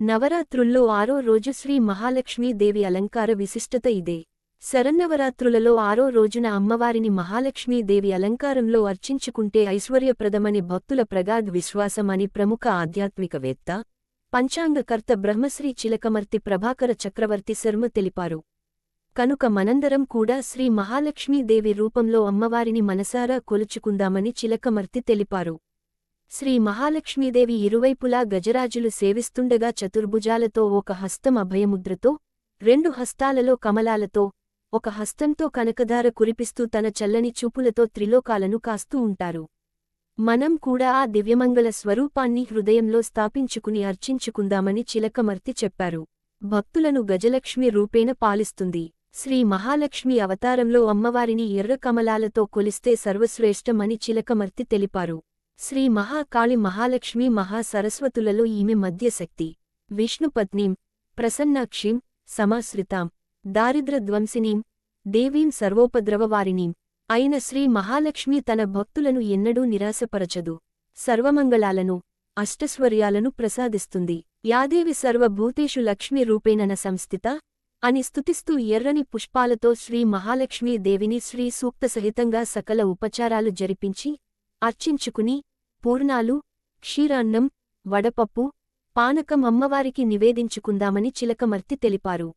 నవరాత్రుల్లో ఆరో రోజు శ్రీ మహాలక్ష్మీదేవి అలంకార విశిష్టత ఇదే. శరన్నవరాత్రులలో ఆరో రోజున అమ్మవారిని మహాలక్ష్మీదేవి అలంకారంలో అర్చించుకుంటే ఐశ్వర్యప్రదమని భక్తుల ప్రగాఢ విశ్వాసమని ప్రముఖ ఆధ్యాత్మికవేత్త పంచాంగకర్త బ్రహ్మశ్రీ చిలకమర్తి ప్రభాకర చక్రవర్తి శర్మ తెలిపారు. కనుక మనందరం కూడా శ్రీ మహాలక్ష్మీదేవి రూపంలో అమ్మవారిని మనసారా కొలుచుకుందామని చిలకమర్తి తెలిపారు. శ్రీ మహాలక్ష్మీదేవి ఇరువైపులా గజరాజులు సేవిస్తుండగా చతుర్భుజాలతో ఒక హస్తం అభయముద్రతో రెండు హస్తాలలో కమలాలతో ఒక హస్తంతో కనకధార కురిపిస్తూ తన చల్లని చూపులతో త్రిలోకాలను కాస్తూ ఉంటారు. మనం కూడా ఆ దివ్యమంగళ స్వరూపాన్ని హృదయంలో స్థాపించుకుని అర్చించుకుందామని చిలకమర్తి చెప్పారు. భక్తులను గజలక్ష్మి రూపేణ పాలిస్తుంది. శ్రీ మహాలక్ష్మి అవతారంలో అమ్మవారిని ఎర్ర కమలాలతో కొలిస్తే సర్వశ్రేష్టమని చిలకమర్తి తెలిపారు. శ్రీ మహాకాళి మహాలక్ష్మి మహాసరస్వతులలో ఈమె మధ్యశక్తి విష్ణుపత్నీం ప్రసన్నాక్షిం సమాశ్రితాం దారిద్రధ్వంసినీం దేవీం సర్వోపద్రవవారిణీం. అయిన శ్రీ మహాలక్ష్మి తన భక్తులను ఎన్నడూ నిరాశపరచదు. సర్వమంగళాలను అష్టస్వర్యాలను ప్రసాదిస్తుంది. యాదేవి సర్వభూతేషు లక్ష్మీ రూపేణన సంస్థిత అని స్తుతిస్తూ ఎర్రని పుష్పాలతో శ్రీ మహాలక్ష్మీ దేవిని శ్రీ సూక్త సహితంగా సకల ఉపచారాలు జరిపించి అర్చించుకుని పూర్ణాలు క్షీరాన్నం వడపప్పు పానకం అమ్మవారికి నివేదించుకుందామని చిలకమర్తి తెలిపారు.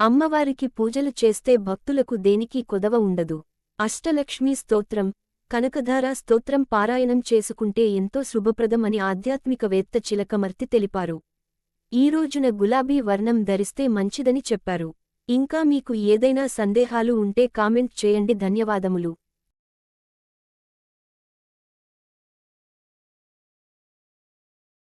అమ్మవారికి పూజలు చేస్తే భక్తులకు దేనికి కొదవ ఉండదు. అష్టలక్ష్మీ స్తోత్రం కనకధారా స్తోత్రం పారాయణం చేసుకుంటే ఎంతో శుభప్రదం అని ఆధ్యాత్మికవేత్త చిలకమర్తి తెలిపారు. ఈ రోజున గులాబీ వర్ణం ధరిస్తే మంచిదని చెప్పారు. ఇంకా మీకు ఏదైనా సందేహాలు ఉంటే కామెంట్ చేయండి. ధన్యవాదములు.